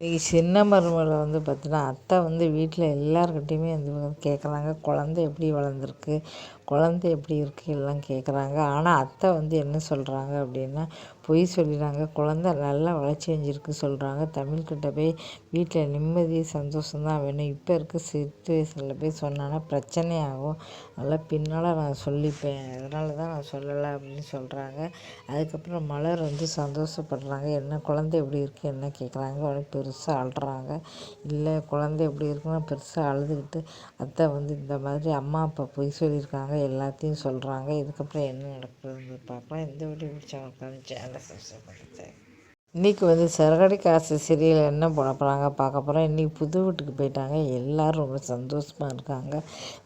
இன்றைக்கி சின்ன மருமகளை வந்து பார்த்தீங்கன்னா அத்தை வந்து வீட்டில் எல்லாருக்கிட்டேயுமே வந்து கேட்குறாங்க குழந்த எப்படி வளர்ந்துருக்கு? குழந்த எப்படி இருக்குது எல்லாம் கேட்குறாங்க ஆனால் அத்தை வந்து என்ன சொல்கிறாங்க அப்படின்னா பொய் சொல்லிடுறாங்க குழந்த நல்லா வளர்ச்சி அடைஞ்சிருக்கு சொல்கிறாங்க தமிழ்கிட்ட போய் வீட்டில் நிம்மதி சந்தோஷம்தான் வேணும். இப்போ இருக்க சுச்சுவேஷனில் போய் சொன்னோன்னா பிரச்சனையாகும் அதெல்லாம் பின்னால் நான் சொல்லிப்பேன். அதனால தான் நான் சொல்லலை அப்படின்னு சொல்கிறாங்க அதுக்கப்புறம் மலர் வந்து சந்தோஷப்படுறாங்க. என்ன குழந்த எப்படி இருக்குது என்ன கேட்குறாங்க உனக்கு பெருசாக அழுறாங்க. இல்லை குழந்த எப்படி இருக்குன்னா பெருசாக அழுதுகிட்டு அத்தை வந்து இந்த மாதிரி அம்மா அப்பா பொய் சொல்லியிருக்காங்க எல்லாத்தையும் சொல்கிறாங்க இதுக்கப்புறம் என்ன நடக்குதுன்னு பார்க்கலாம் இந்த வீடியோ பிடிச்சவங்களுக்கான சேனலை சப்ஸ்கிரைப் பண்ணுறேன் இன்றைக்கி வந்து சிறகடி காசு சீரியல் என்ன பண்ண போகிறாங்க பார்க்க போகிறோம் இன்றைக்கி புது வீட்டுக்கு போயிட்டாங்க. எல்லோரும் ரொம்ப சந்தோஷமாக இருக்காங்க.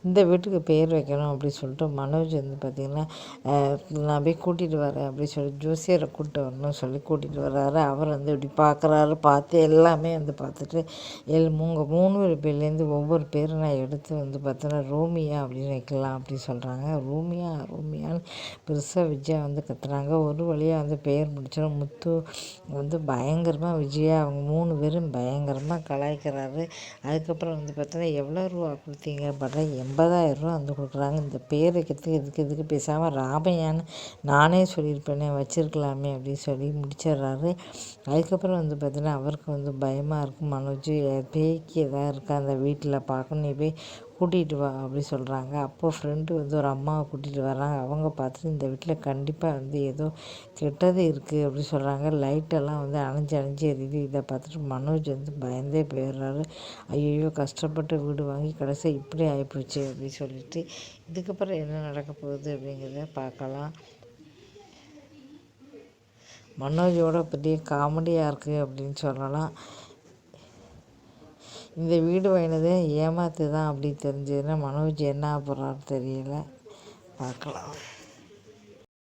இந்த வீட்டுக்கு பேர் வைக்கணும் அப்படின்னு சொல்லிட்டு மனோஜ் வந்து பார்த்திங்கன்னா நான் போய் கூட்டிகிட்டு வரேன் அப்படின்னு சொல்லி ஜோசியரை கூப்பிட்டு வரணும்னு சொல்லி கூட்டிகிட்டு வர்றாரு. அவர் வந்து இப்படி பார்க்குறாரு பார்த்து எல்லாமே வந்து பார்த்துட்டு எல் மூங்க மூணு பேர்லேருந்து ஒவ்வொரு பேரும் நான் எடுத்து வந்து பார்த்தோன்னா ரோமியா அப்படின்னு வைக்கலாம் அப்படின்னு சொல்கிறாங்க ரோமியா ரோமியான்னு பெருசாக விஜயா வந்து கத்துறாங்க. ஒரு வழியாக வந்து பெயர் முடிச்சிடும் முத்து வந்து பயங்கரமாக விஜயா அவங்க மூணு பேரும் பயங்கரமாக கலாய்க்கிறாரு. அதுக்கப்புறம் வந்து பார்த்தோன்னா எவ்வளோ ரூபா கொடுத்தீங்க? பார்த்தா எண்பதாயிரரூவா வந்து கொடுக்குறாங்க. இந்த பேர் வைக்கிறதுக்கு எதுக்கு எதுக்கு பேசாமல் ராமையான்னு நானே சொல்லியிருப்பேனே வச்சுருக்கலாமே அப்படின்னு சொல்லி முடிச்சிடுறாரு. அதுக்கப்புறம் வந்து பார்த்தீங்கன்னா அவருக்கு வந்து பயமாக இருக்கும். மனோஜ் பேய்க்கு எதாவது இருக்கா? அந்த வீட்டில் பார்க்கணும். நீ போய் கூட்டிகிட்டு வா அப்படி சொல்கிறாங்க அப்போது ஃப்ரெண்டு வந்து ஒரு அம்மாவை கூட்டிகிட்டு வராங்க அவங்க பார்த்துட்டு இந்த வீட்டில் கண்டிப்பாக வந்து ஏதோ கெட்டது இருக்குது அப்படி சொல்கிறாங்க லைட்டெல்லாம் வந்து அணைஞ்சு அணைஞ்சு எரியுது. இதை பார்த்துட்டு மனோஜ் வந்து பயந்தே போயிடுறாரு. ஐயோ கஷ்டப்பட்டு வீடு வாங்கி கடைசி இப்படி ஆகிப்போச்சு அப்படின்னு சொல்லிட்டு இதுக்கப்புறம் என்ன நடக்க போகுது அப்படிங்கிறத பார்க்கலாம். மனோஜோட பெரிய காமெடியாக இருக்குது அப்படின்னு சொல்லலாம். இந்த வீடு வாங்கினதே ஏமாத்து தான் அப்படி தெரிஞ்சதுன்னா மனோஜ் என்ன போகிறான்னு தெரியல. பார்க்கலாம்.